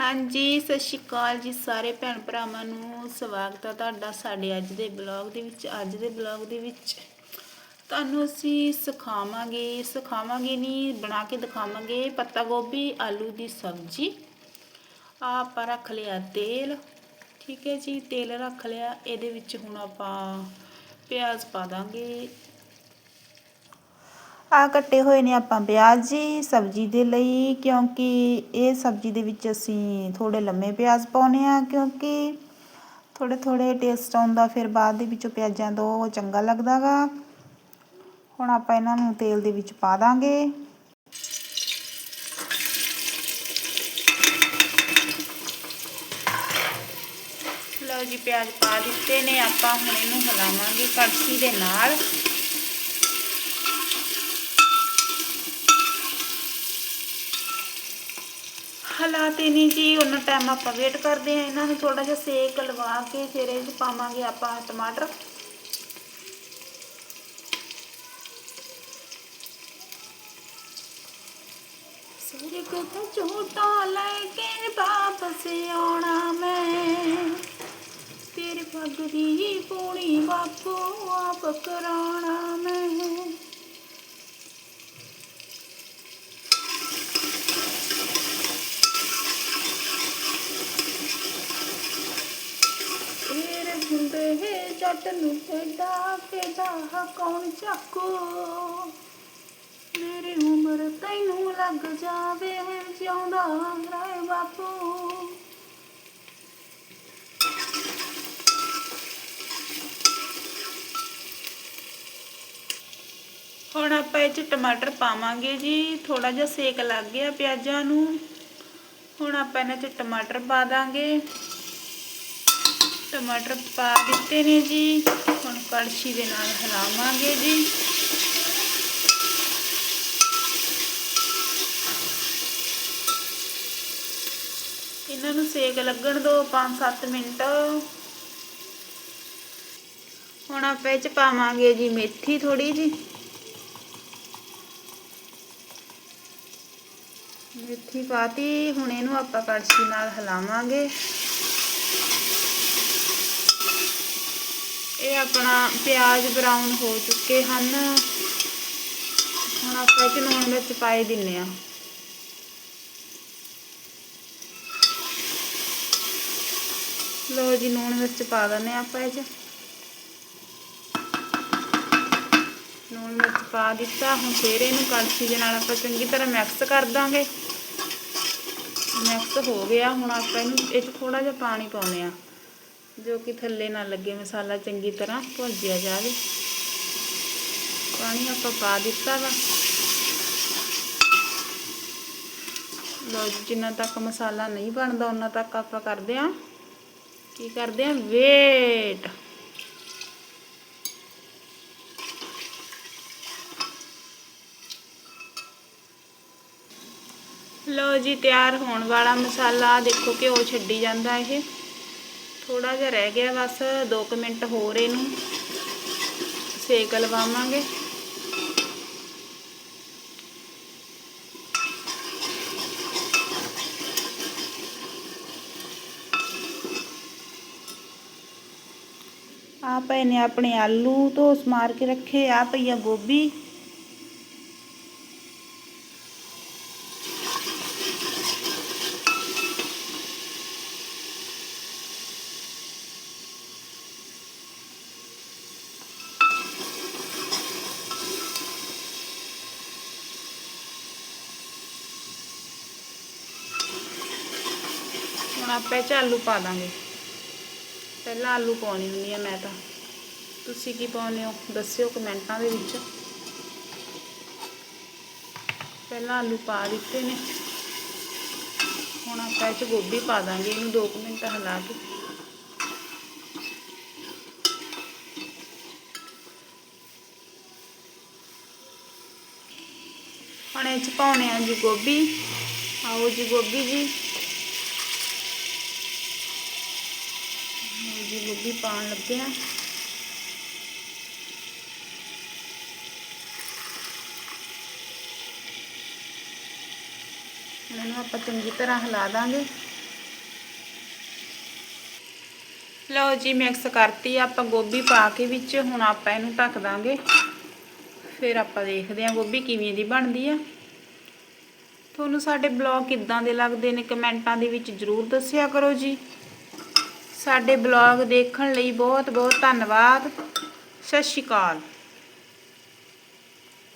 ਹਾਂਜੀ, ਸਤਿ ਸ਼੍ਰੀ ਅਕਾਲ ਜੀ ਸਾਰੇ ਭੈਣ ਭਰਾਵਾਂ ਨੂੰ। ਸਵਾਗਤ ਹੈ ਤੁਹਾਡਾ ਸਾਡੇ ਅੱਜ ਦੇ ਬਲੌਗ ਦੇ ਵਿੱਚ। ਅੱਜ ਦੇ ਬਲੌਗ ਦੇ ਵਿੱਚ ਤੁਹਾਨੂੰ ਅਸੀਂ ਸਿਖਾਵਾਂਗੇ ਸਿਖਾਵਾਂਗੇ ਨਹੀਂ ਬਣਾ ਕੇ ਦਿਖਾਵਾਂਗੇ ਪੱਤਾ ਗੋਭੀ, ਆਲੂ ਦੀ ਸਬਜ਼ੀ। ਆਹ ਆਪਾਂ ਰੱਖ ਲਿਆ ਤੇਲ, ਠੀਕ ਹੈ ਜੀ, ਤੇਲ ਰੱਖ ਲਿਆ। ਇਹਦੇ ਵਿੱਚ ਹੁਣ ਆਪਾਂ ਪਿਆਜ਼ ਪਾ ਦਾਂਗੇ। ਆ ਕੱਟੇ ਹੋਏ ਨੇ ਆਪਾਂ ਪਿਆਜ਼ ਜੀ, ਸਬਜ਼ੀ ਦੇ ਲਈ, ਕਿਉਂਕਿ ਇਹ ਸਬਜ਼ੀ ਦੇ ਵਿੱਚ ਅਸੀਂ ਥੋੜੇ ਲੰਮੇ ਪਿਆਜ਼ ਪਾਉਨੇ ਆ ਕਿਉਂਕਿ ਥੋੜੇ ਥੋੜੇ ਟੇਸਟ ਆਉਂਦਾ ਫਿਰ ਬਾਅਦ ਦੇ ਵਿੱਚੋਂ ਪਿਆਜ਼ਾਂ ਤੋਂ ਉਹ ਚੰਗਾ ਲੱਗਦਾਗਾ ਹੁਣ ਆਪਾਂ ਇਹਨਾਂ ਨੂੰ ਤੇਲ ਦੇ ਵਿੱਚ ਪਾ ਦਾਂਗੇ। ਲਓ ਜੀ, ਪਿਆਜ਼ ਪਾ ਦਿੱਤੇ ਨੇ, ਆਪਾਂ ਹੁਣ ਇਹਨੂੰ ਹਿਲਾਵਾਂਗੇ ਕੜਛੀ ਦੇ ਨਾਲ। ਹਾਲਾਤ ਨਹੀਂ ਜੀ ਉਹਨਾਂ ਟਾਈਮ ਆਪਾਂ ਵੇਟ ਕਰਦੇ ਆ ਇਹਨਾਂ ਨੂੰ ਥੋੜਾ ਜਿਹਾ ਸੇਕ ਲਵਾ ਕੇ ਫਿਰ ਇਹ 'ਚ ਪਾਵਾਂਗੇ ਆਪਾਂ ਟਮਾਟਰ। ਸਿਰ ਕਿਤੇ ਝੂਟਾ ਲੈ ਕੇ ਵਾਪਸ ਆਉਣਾ ਮੈਂ। ਤੇਰੇ ਪੱਗ ਦੀ ਪੂਣੀ ਬਾਪੂ ਆਪ ਕਰਾਉਣਾ ਮੈਂ ਤੇਰੇ ਹੁੰਦੇ ਹੈ ਜੱਟ ਨੂੰ ਖੇਡਾ ਖੇਡਾ ਕੌਣ ਚੱਕੋ? ਮੇਰੀ ਉਮਰ ਤੈਨੂੰ ਲੱਗ ਜਾਵੇ, ਜਿਉਂਦਾ ਰਹਿ ਬਾਪੂ। ਹੁਣ ਆਪਾਂ ਇਹ ਚ ਟਮਾਟਰ ਪਾਵਾਂਗੇ ਜੀ। ਥੋੜਾ ਜਿਹਾ ਸੇਕ ਲੱਗ ਗਿਆ ਪਿਆਜ਼ਾਂ ਨੂੰ। ਹੁਣ ਆਪਾਂ ਇਹਨਾਂ ਚ ਟਮਾਟਰ ਪਾ ਦਾਂਗੇ। ਟਮਾਟਰ ਪਾ ਦਿੱਤੇ ਨੇ ਜੀ। ਹੁਣ ਕੜਛੀ ਦੇ ਨਾਲ ਹਿਲਾਵਾਂਗੇ ਜੀ। ਇਹਨਾਂ ਨੂੰ ਸੇਕ ਲੱਗਣ ਦਿਓ 5-7 ਮਿੰਟ। ਹੁਣ ਆਪਾਂ ਇਹ ਚ ਪਾਵਾਂਗੇ ਜੀ ਮੇਥੀ ਥੋੜੀ ਜੀ। ਮੇਥੀ ਪਾਤੀ ਹੁਣ ਇਹਨੂੰ ਆਪਾਂ ਕੜਛੀ ਨਾਲ ਹਿਲਾਵਾਂਗੇ। ਇਹ ਆਪਣਾ ਪਿਆਜ਼ ਬਰਾਊਨ ਹੋ ਚੁੱਕੇ ਹਨ। ਹੁਣ ਆਪਾਂ ਇਹ ਲੂਣ ਵਿੱਚ ਪਾਈ ਦਿੰਨੇ ਆ। ਲੋ ਜੀ, ਲੂਣ ਮਿਰਚ ਪਾ ਦਿੰਨੇ ਆਪਾਂ ਇਹ 'ਚ। ਲੂਣ ਵਿੱਚ ਪਾ ਦਿੱਤਾ। ਹੁਣ ਫੇਰ ਇਹਨੂੰ ਕੜਛੀ ਦੇ ਨਾਲ ਆਪਾਂ ਚੰਗੀ ਤਰ੍ਹਾਂ ਮਿਕਸ ਕਰ ਦਾਂਗੇ। ਮਿਕਸ ਹੋ ਗਿਆ। ਹੁਣ ਆਪਾਂ ਇਹਨੂੰ, ਇਹ 'ਚ ਥੋੜਾ ਜਿਹਾ ਪਾਣੀ ਪਾਉਨੇ ਆ। ਜੋ ਕਿ ਥੱਲੇ ਨਾ ਲੱਗੇ ਮਸਾਲਾ ਚੰਗੀ ਤਰ੍ਹਾਂ ਭੁੱਜਿਆ ਜਾਵੇ। ਪਾਣੀ ਆਪਾਂ ਪਾ ਦਿੱਤਾ ਵਾ। ਲੋ ਜਿੰਨਾ ਤੱਕ ਮਸਾਲਾ ਨਹੀਂ ਬਣਦਾ ਉਹਨਾਂ ਤੱਕ ਆਪਾਂ ਕਰਦੇ ਆ ਕੀ ਕਰਦੇ ਆ ਵੇਟ ਲੋ ਜੀ, ਤਿਆਰ ਹੋਣ ਵਾਲਾ ਮਸਾਲਾ, ਦੇਖੋ ਘਿਓ ਛੱਡੀ ਜਾਂਦਾ ਇਹ। ਥੋੜਾ ਜਿਹਾ ਰਹਿ ਗਿਆ ਬਸ 2 ਮਿੰਟ ਹੋਰ ਇਹਨੂੰ ਸੇਕ ਲਵਾਵਾਂਗੇ। ਆ ਪਏ ਨੇ ਆਪਣੇ ਆਲੂ ਤੋਂ ਸਮਾਰ ਕੇ ਰੱਖੇ ਆ ਪਈ ਗੋਭੀ। ਹੁਣ ਆਪਾਂ 'ਚ ਆਲੂ ਪਾ ਦਾਂਗੇ। ਪਹਿਲਾਂ ਆਲੂ ਪਾਉਣੀ ਹੁੰਦੀ ਆ ਮੈਂ ਤਾਂ। ਤੁਸੀਂ ਕੀ ਪਾਉਂਦੇ ਹੋ? ਦੱਸਿਓ ਕਮੈਂਟਾਂ ਦੇ ਵਿੱਚ। ਪਹਿਲਾਂ ਆਲੂ ਪਾ ਦਿੱਤੇ ਨੇ। ਹੁਣ ਆਪਾਂ ਇਹ 'ਚ ਗੋਭੀ ਪਾ ਦਾਂਗੇ ਇਹਨੂੰ 2 ਮਿੰਟ ਹਿਲਾ ਕੇ। ਹੁਣ ਇਹ 'ਚ ਪਾਉਣੇ ਆ ਜੀ ਗੋਭੀ। ਆਓ ਜੀ ਗੋਭੀ ਜੀ। ਸਬਜ਼ੀ ਗੋਭੀ ਪਾਉਣ ਲੱਗੇ ਆ। ਇਹਨੂੰ ਆਪਾਂ ਚੰਗੀ ਤਰ੍ਹਾਂ ਹਿਲਾ ਦਾਂਗੇ। ਲਓ ਜੀ, ਮਿਕਸ ਕਰਤੀ ਆਪਾਂ ਗੋਭੀ ਪਾ ਕੇ ਵਿੱਚ। ਹੁਣ ਆਪਾਂ ਇਹਨੂੰ ਢੱਕ ਦਾਂਗੇ। ਫਿਰ ਆਪਾਂ ਦੇਖਦੇ ਆਂ ਗੋਭੀ ਕਿਵੇਂ ਦੀ ਬਣਦੀ ਆ। ਤੁਹਾਨੂੰ ਸਾਡੇ ਬਲੌਗ ਕਿੱਦਾਂ ਦੇ ਲੱਗਦੇ ਨੇ ਕਮੈਂਟਾਂ ਦੇ ਵਿੱਚ ਜ਼ਰੂਰ ਦੱਸਿਆ ਕਰੋ ਜੀ। ਸਾਡੇ ਬਲੌਗ ਦੇਖਣ ਲਈ ਬਹੁਤ ਬਹੁਤ ਧੰਨਵਾਦ। ਸਤਿ ਸ਼੍ਰੀ ਅਕਾਲ।